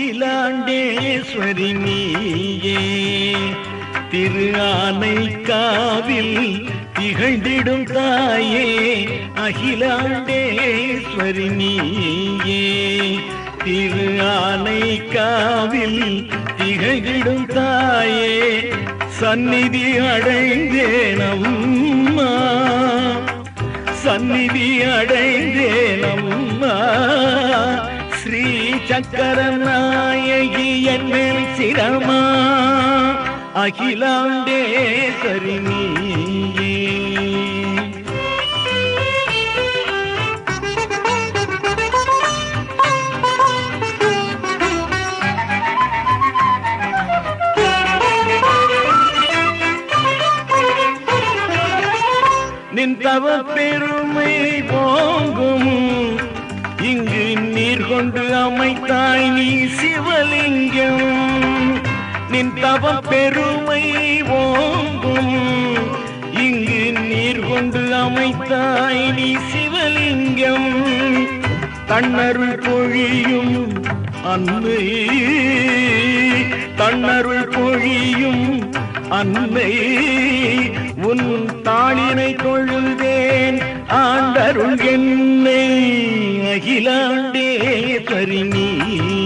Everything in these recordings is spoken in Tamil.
அகிலாண்டேஸ்வரி நீயே திரு ஆனை காவில் திகழ்ந்திடும் தாயே அகிலாண்டேஸ்வரி நீயே திரு ஆனை காவில் திகழ்ந்திடும் தாயே சந்நிதி அடைந்தேனம்மா. சந்நிதி அடைந்தேனம்மா. சக்கர நாயகி என்னில் சிரமா. அகிலாண்டேஸ்வரி நீயே. நின் தவ பெருமை போங்கும். இங்கு நீர் கொண்டு அமைத்தாய் நீ சிவலிங்கம். நின் தவ பெருமை ஓங்கும். இங்கு நீர் கொண்டு அமைத்தாய் நீ சிவலிங்கம். தன்னருள் பொழியும் அன்னை தன்னருள் பொழியும் அன்னை. உன் தாளினை தொழுதேன் அருள் என்னை அகிலாண்டே நீயே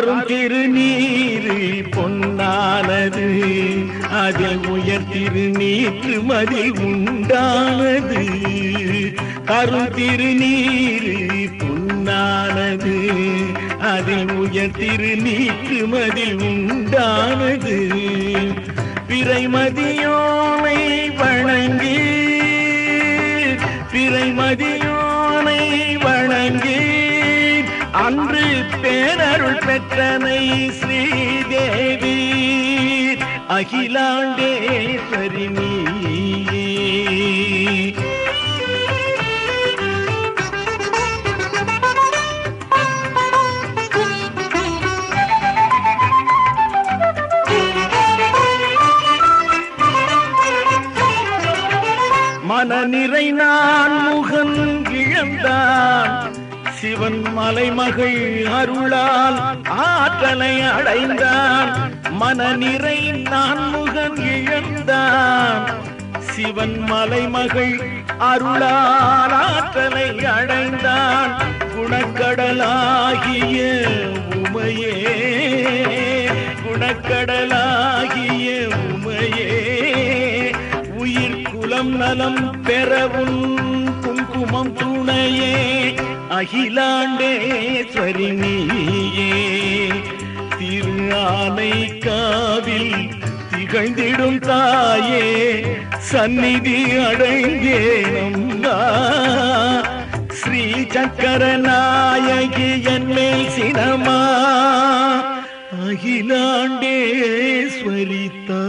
அரும் திருநீரு பொன்னானது. அதில் உயர் திருநீற்று மதி உண்டானது. அரும் திருநீரு பொன்னானது. அதில் உயர் திருநீற்று மதி உண்டானது. பிறைமதியோனை வணங்கி பிறைமதியோ அன்று பேரருள் பெற்றனை ஸ்ரீதேவி. அகிலாண்டேஸ்வரி நீயே. மனநிறை நான் முகன் இழந்தான். சிவன் மலைமகள் அருளால் ஆற்றலை அடைந்தான். மனநிறை நான் முகன் இழந்தான். சிவன் மலைமகள் அருளால் ஆற்றலை அடைந்தான். குணக்கடலாகிய நலம் பெறவும் குங்குமம் துணையே அகிலாண்டேஸ்வரி நீயே. திரு ஆனைக்காவில் திகழ்ந்திடும் தாயே சந்நிதி அடைந்தேனம்மா ஸ்ரீ சக்கர நாயகி என்னை சினமா அகிலாண்டேஸ்வரித்தா